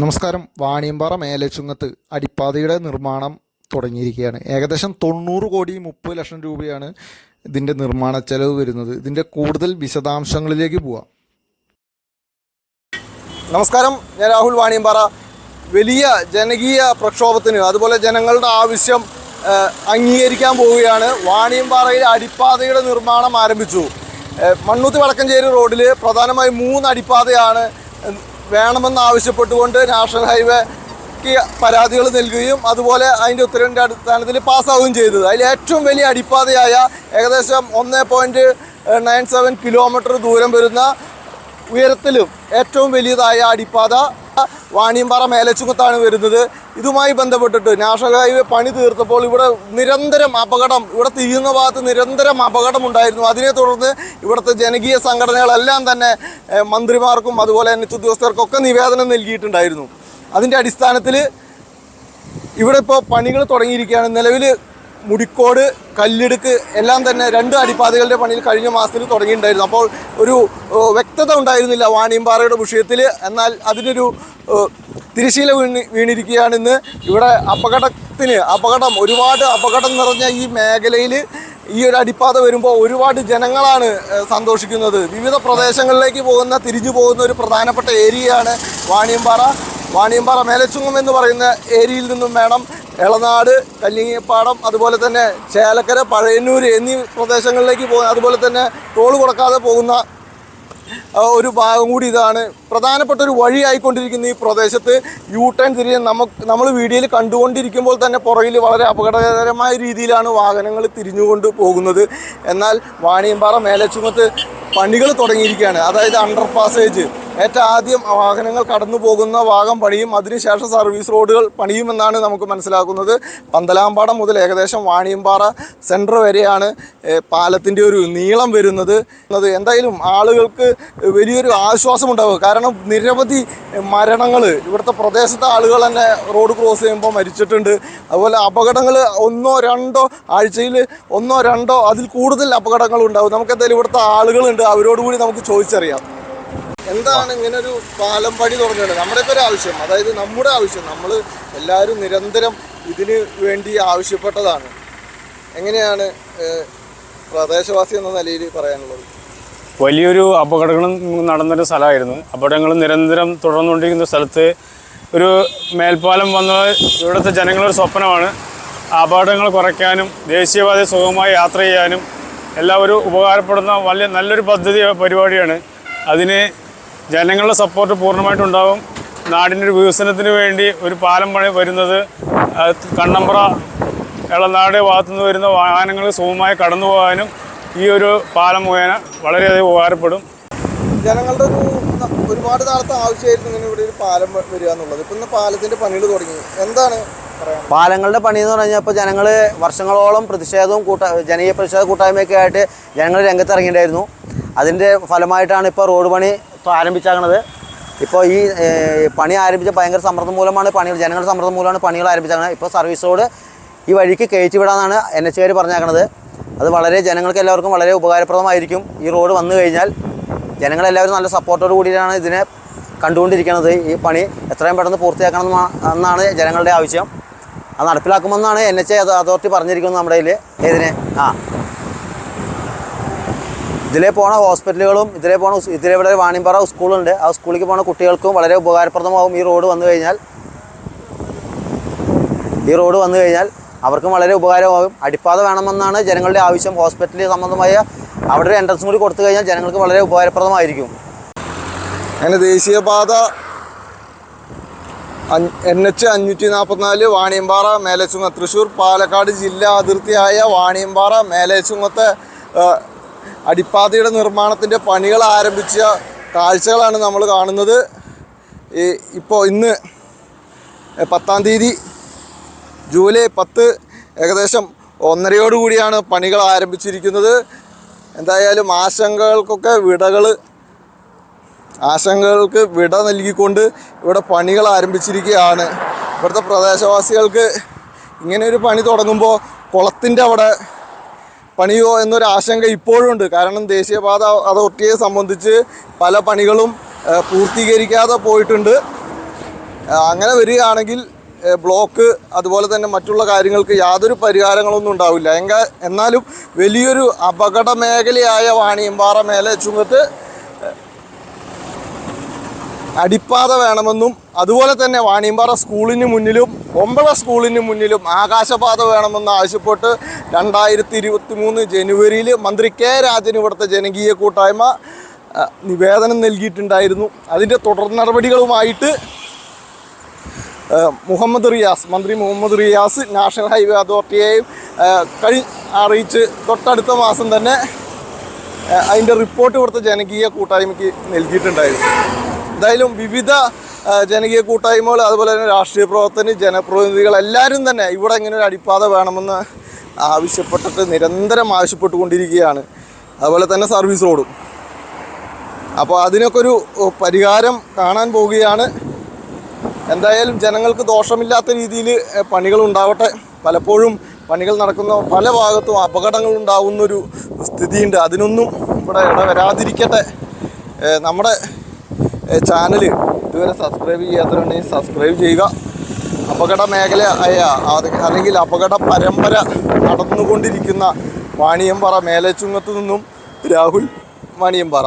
നമസ്കാരം. വാണിയമ്പാറ മേലച്ചുങ്ങത്ത് അടിപ്പാതയുടെ നിർമ്മാണം തുടങ്ങിയിരിക്കുകയാണ്. ഏകദേശം തൊണ്ണൂറ് കോടി മുപ്പത് ലക്ഷം രൂപയാണ് ഇതിന്റെ നിർമ്മാണ ചെലവ് വരുന്നത്. ഇതിന്റെ കൂടുതൽ വിശദാംശങ്ങളിലേക്ക് പോവാം. നമസ്കാരം. ഞാൻ രാഹുൽ വാണിയമ്പാറ. വലിയ ജനകീയ പ്രക്ഷോഭത്തിന് അതുപോലെ ജനങ്ങളുടെ ആവശ്യം അംഗീകരിക്കാൻ പോവുകയാണ്. വാണിയമ്പാറയിൽ അടിപ്പാതയുടെ നിർമ്മാണം ആരംഭിച്ചു. മണ്ണൂത്തി വടക്കഞ്ചേരി റോഡിൽ പ്രധാനമായും മൂന്ന് അടിപ്പാതയാണ് വേണമെന്ന് ആവശ്യപ്പെട്ടുകൊണ്ട് നാഷണൽ ഹൈവേക്ക് പരാതികൾ നൽകുകയും അതുപോലെ അതിന്റെ ഉത്തരവിന്റെ അടിസ്ഥാനത്തിൽ പാസ്സാവുകയും ചെയ്തത്. അതിൽ ഏറ്റവും വലിയ അടിപ്പാതയായ ഏകദേശം ഒന്ന് പോയിന്റ് നയൻ സെവൻ കിലോമീറ്റർ ദൂരം വരുന്ന ഉയരത്തിലും ഏറ്റവും വലിയതായ അടിപ്പാത വാണിയമ്പാറ മേലച്ചുങ്കത്താണ് വരുന്നത്. ഇതുമായി ബന്ധപ്പെട്ടിട്ട് നാഷണൽ ഹൈവേ പണി തീർത്തപ്പോൾ ഇവിടെ നിരന്തരം അപകടം ഇവിടെ തിരിയുന്ന ഭാഗത്ത് നിരന്തരം അപകടം ഉണ്ടായിരുന്നു. അതിനെ തുടർന്ന് ഇവിടുത്തെ ജനകീയ സംഘടനകളെല്ലാം തന്നെ മന്ത്രിമാർക്കും അതുപോലെ തന്നെ ഉദ്യോഗസ്ഥർക്കൊക്കെ നിവേദനം നൽകിയിട്ടുണ്ടായിരുന്നു. അതിന്റെ അടിസ്ഥാനത്തിൽ ഇവിടെ ഇപ്പോൾ പണികൾ തുടങ്ങിയിരിക്കുകയാണ്. നിലവിൽ മുടിക്കോട് കല്ലിടുക്ക് എല്ലാം തന്നെ രണ്ട് അടിപ്പാതകളുടെ പണിയിൽ കഴിഞ്ഞ മാസത്തിൽ തുടങ്ങിയിട്ടുണ്ടായിരുന്നു. അപ്പോൾ ഒരു വ്യക്തത ഉണ്ടായിരുന്നില്ല വാണിയമ്പാറയുടെ വിഷയത്തിൽ. എന്നാൽ അതിനൊരു തിരിശീല വീണ് വീണിരിക്കുകയാണെന്ന് ഇവിടെ അപകടത്തിന് അപകടം ഒരുപാട് അപകടം നിറഞ്ഞ ഈ മേഖലയിൽ ഈ ഒരു അടിപ്പാത വരുമ്പോൾ ഒരുപാട് ജനങ്ങളാണ് സന്തോഷിക്കുന്നത്. വിവിധ പ്രദേശങ്ങളിലേക്ക് പോകുന്ന തിരിഞ്ഞു പോകുന്ന ഒരു പ്രധാനപ്പെട്ട ഏരിയയാണ് വാണിയമ്പാറ. വാണിയമ്പാറ മേലച്ചുങ്ങം എന്ന് പറയുന്ന ഏരിയയിൽ നിന്നും വേണം എളനാട് കല്ലിങ്ങിപ്പാടം അതുപോലെ തന്നെ ചേലക്കര പഴയന്നൂർ എന്നീ പ്രദേശങ്ങളിലേക്ക് പോകുന്ന അതുപോലെ തന്നെ ടോൾ കൊടുക്കാതെ പോകുന്ന ഒരു ഭാഗം കൂടി ഇതാണ്. പ്രധാനപ്പെട്ട ഒരു വഴിയായിക്കൊണ്ടിരിക്കുന്ന ഈ പ്രദേശത്ത് യു ടേൺ തിരിയാൻ നമുക്ക് നമ്മൾ വീഡിയോയിൽ കണ്ടുകൊണ്ടിരിക്കുമ്പോൾ തന്നെ പുറകിൽ വളരെ അപകടകരമായ രീതിയിലാണ് വാഹനങ്ങൾ തിരിഞ്ഞുകൊണ്ട് പോകുന്നത്. എന്നാൽ വാണിയമ്പാറ മേലച്ചുമത്ത് പണികൾ തുടങ്ങിയിരിക്കുകയാണ്. അതായത് അണ്ടർ പാസേജ് ഏറ്റവും ആദ്യം വാഹനങ്ങൾ കടന്നു പോകുന്ന ഭാഗം പണിയും അതിനുശേഷം സർവീസ് റോഡുകൾ പണിയുമെന്നാണ് നമുക്ക് മനസ്സിലാക്കുന്നത്. പന്തലാമ്പാടം മുതൽ ഏകദേശം വാണിയമ്പാറ സെന്റർ വരെയാണ് പാലത്തിന്റെ ഒരു നീളം വരുന്നത്. എന്തായാലും ആളുകൾക്ക് വലിയൊരു ആശ്വാസം ഉണ്ടാവും കാരണം നിരവധി മരണങ്ങൾ ഇവിടുത്തെ പ്രദേശത്തെ ആളുകൾ തന്നെ റോഡ് ക്രോസ് ചെയ്യുമ്പോൾ മരിച്ചിട്ടുണ്ട്. അതുപോലെ അപകടങ്ങൾ ഒന്നോ രണ്ടോ ആഴ്ചയിൽ ഒന്നോ രണ്ടോ അതിൽ കൂടുതൽ അപകടങ്ങൾ ഉണ്ടാവും. നമുക്ക് എന്തായാലും ഇവിടുത്തെ ആളുകളുണ്ട് അവരോട് കൂടി നമുക്ക് ചോദിച്ചറിയാം. എന്താണ് ഇങ്ങനെ ഒരു പാലം പണി തുടങ്ങുന്നത് നമ്മുടെ ഒക്കെ ഒരു ആവശ്യം. അതായത് നമ്മുടെ ആവശ്യം. നമ്മൾ എല്ലാവരും നിരന്തരം ഇതിന് വേണ്ടി ആവശ്യപ്പെട്ടതാണ്. എങ്ങനെയാണ് പ്രദേശവാസി എന്ന നിലയിൽ പറയാനുള്ളത്? വലിയൊരു അപകടങ്ങളും നടന്നൊരു സ്ഥലമായിരുന്നു. അപകടങ്ങൾ നിരന്തരം തുടർന്നുകൊണ്ടിരിക്കുന്ന സ്ഥലത്ത് ഒരു മേൽപ്പാലം വന്ന ഇവിടുത്തെ ജനങ്ങളുടെ സ്വപ്നമാണ്. അപകടങ്ങൾ കുറയ്ക്കാനും ദേശീയപാത സുഖമായി യാത്ര ചെയ്യാനും എല്ലാവരും ഉപകാരപ്പെടുന്ന വലിയ നല്ലൊരു പദ്ധതി പരിപാടിയാണ്. അതിന് ജനങ്ങളുടെ സപ്പോർട്ട് പൂർണമായിട്ടുണ്ടാവും. നാടിന്റെ ഒരു വികസനത്തിന് വേണ്ടി ഒരു പാലം പണി വരുന്നത് കണ്ണമ്പ്ര എളനാട് ഭാഗത്തുനിന്ന് വരുന്ന വാഹനങ്ങൾ സുഖമായി കടന്നു പോകാനും ഈ ഒരു പാലം മുഖേന വളരെയധികം ഉപകാരപ്പെടും. ജനങ്ങളുടെ ഒരു ഒരുപാട് നാളത്തെ ആവശ്യമായിരുന്നു ഇങ്ങനെ ഇവിടെ ഒരു പാലം വരിക എന്നുള്ളത്. ഇപ്പം ഇന്ന് പാലത്തിന്റെ പണികൾ തുടങ്ങി. എന്താണ് പാലങ്ങളുടെ പണി എന്ന് പറഞ്ഞാൽ ഇപ്പോൾ ജനങ്ങൾ വർഷങ്ങളോളം പ്രതിഷേധവും കൂട്ട ജനകീയ പ്രതിഷേധ കൂട്ടായ്മയൊക്കെ ആയിട്ട് ജനങ്ങൾ രംഗത്ത് ഇറങ്ങിയിട്ടുണ്ടായിരുന്നു അതിന്റെ ഫലമായിട്ടാണ് ഇപ്പോൾ റോഡ് പണി ഇപ്പോൾ ആരംഭിച്ചാക്കണത് ഇപ്പോൾ ഈ പണി ആരംഭിച്ച ഭയങ്കര സമ്മർദ്ദം മൂലമാണ് പണികൾ ജനങ്ങളുടെ സമ്മർദ്ദം മൂലമാണ് പണികൾ ആരംഭിച്ചാകുന്നത് ഇപ്പോൾ സർവീസ് റോഡ് ഈ വഴിക്ക് കയറ്റി വിടാമെന്നാണ് എൻ എച്ച് കാർ പറഞ്ഞേക്കണത്. അത് വളരെ ജനങ്ങൾക്ക് എല്ലാവർക്കും വളരെ ഉപകാരപ്രദമായിരിക്കും. ഈ റോഡ് വന്നു കഴിഞ്ഞാൽ ജനങ്ങളെല്ലാവരും നല്ല സപ്പോർട്ടോട് കൂടിയിട്ടാണ് ഇതിനെ കണ്ടുകൊണ്ടിരിക്കുന്നത് ഈ പണി എത്രയും പെട്ടെന്ന് പൂർത്തിയാക്കണം എന്നാണ് ജനങ്ങളുടെ ആവശ്യം. അത് നടപ്പിലാക്കുമെന്നാണ് എൻ എച്ച് അതോറിറ്റി പറഞ്ഞിരിക്കുന്നത് നമ്മുടെ ഇതിൽ ഏതിനെ? ആ. ഇതിലേ പോണ ഹോസ്പിറ്റലുകളും ഇതിലേ പോണ ഇതിലെ ഇവിടെ വാണിമ്പാറ സ്കൂളുണ്ട്. ആ സ്കൂളിലേക്ക് പോണ കുട്ടികൾക്കും വളരെ ഉപകാരപ്രദമാകും ഈ റോഡ് വന്നു കഴിഞ്ഞാൽ. ഈ റോഡ് വന്നു കഴിഞ്ഞാൽ അവർക്കും വളരെ ഉപകാരമാകും. അടിപ്പാത വേണമെന്നാണ് ജനങ്ങളുടെ ആവശ്യം. ഹോസ്പിറ്റലിൽ സംബന്ധമായ അവിടെ ഒരു എൻട്രൻസ് കൂടി കൊടുത്തു കഴിഞ്ഞാൽ ജനങ്ങൾക്ക് വളരെ ഉപകാരപ്രദമായിരിക്കും. അങ്ങനെ ദേശീയപാത എൻ എച്ച് അഞ്ഞൂറ്റി നാൽപ്പത്തിനാല് വാണിയമ്പാറ മേലേശുങ്ങ തൃശ്ശൂർ പാലക്കാട് ജില്ലാ അതിർത്തിയായ വാണിയമ്പാറ മേലച്ചുങ്ങത്തെ അടിപ്പാതയുടെ നിർമ്മാണത്തിന്റെ പണികൾ ആരംഭിച്ച കാഴ്ചകളാണ് നമ്മൾ കാണുന്നത്. ഈ ഇപ്പോൾ ഇന്ന് പത്താം തീയതി ജൂലൈ പത്ത് ഏകദേശം ഒന്നരയോടുകൂടിയാണ് പണികൾ ആരംഭിച്ചിരിക്കുന്നത്. എന്തായാലും ആശങ്കകൾക്കൊക്കെ വിടകൾ ആശങ്കകൾക്ക് വിട നൽകിക്കൊണ്ട് ഇവിടെ പണികൾ ആരംഭിച്ചിരിക്കുകയാണ്. ഇവിടുത്തെ പ്രദേശവാസികൾക്ക് ഇങ്ങനെ ഒരു പണി തുടങ്ങുമ്പോൾ കുളത്തിന്റെ അവിടെ പണിയോ എന്നൊരു ആശങ്ക ഇപ്പോഴും ഉണ്ട്. കാരണം ദേശീയപാത അതോറിറ്റിയെ സംബന്ധിച്ച് പല പണികളും പൂർത്തീകരിക്കാതെ പോയിട്ടുണ്ട്. അങ്ങനെ വരികയാണെങ്കിൽ ബ്ലോക്ക് അതുപോലെ തന്നെ മറ്റുള്ള കാര്യങ്ങൾക്ക് യാതൊരു പരിഹാരങ്ങളൊന്നും ഉണ്ടാവില്ല. എങ്ക എന്നാലും വലിയൊരു അപകട മേഖലയായ വാണിയമ്പാറ മേലെ ചുങ്കത്ത് അടിപ്പാത വേണമെന്നും അതുപോലെ തന്നെ വാണിയമ്പാറ സ്കൂളിന് മുന്നിലും ഒമ്പഴ സ്കൂളിന് മുന്നിലും ആകാശപാത വേണമെന്ന് ആവശ്യപ്പെട്ട് രണ്ടായിരത്തി ഇരുപത്തി മൂന്ന് ജനുവരിയിൽ മന്ത്രി കെ രാജന് ഇവിടുത്തെ ജനകീയ കൂട്ടായ്മ നിവേദനം നൽകിയിട്ടുണ്ടായിരുന്നു. അതിന്റെ തുടർ നടപടികളുമായിട്ട് മുഹമ്മദ് റിയാസ് മന്ത്രി മുഹമ്മദ് റിയാസ് നാഷണൽ ഹൈവേ അതോറിറ്റിയെയും കഴി അറിയിച്ച് തൊട്ടടുത്ത മാസം തന്നെ അതിന്റെ റിപ്പോർട്ട് ഇവിടുത്തെ ജനകീയ കൂട്ടായ്മയ്ക്ക് നൽകിയിട്ടുണ്ടായിരുന്നു. എന്തായാലും വിവിധ ജനകീയ കൂട്ടായ്മകൾ അതുപോലെ തന്നെ രാഷ്ട്രീയ പ്രവർത്തന ജനപ്രതിനിധികൾ എല്ലാവരും തന്നെ ഇവിടെ ഇങ്ങനെ ഒരു അടിപ്പാത വേണമെന്ന് ആവശ്യപ്പെട്ടിട്ട് നിരന്തരം ആവശ്യപ്പെട്ടുകൊണ്ടിരിക്കുകയാണ്. അതുപോലെ തന്നെ സർവീസ് റോഡും. അപ്പോൾ അതിനൊക്കെ ഒരു പരിഹാരം കാണാൻ പോവുകയാണ്. എന്തായാലും ജനങ്ങൾക്ക് ദോഷമില്ലാത്ത രീതിയിൽ പണികൾ ഉണ്ടാവട്ടെ. പലപ്പോഴും പണികൾ നടക്കുന്ന പല ഭാഗത്തും അപകടങ്ങൾ ഉണ്ടാകുന്നൊരു സ്ഥിതിയുണ്ട്. അതിനൊന്നും ഇവിടെ ഇടവരാതിരിക്കട്ടെ. നമ്മുടെ ചാനൽ ഇതുവരെ സബ്സ്ക്രൈബ് ചെയ്യാത്തവരുണ്ടെങ്കിൽ സബ്സ്ക്രൈബ് ചെയ്യുക. അപകട മേഖല ആയ അല്ലെങ്കിൽ അപകട പരമ്പര നടന്നുകൊണ്ടിരിക്കുന്ന വാണിയമ്പാറ മേലച്ചുങ്ങത്തു നിന്നും രാഹുൽ വാണിയമ്പാറ.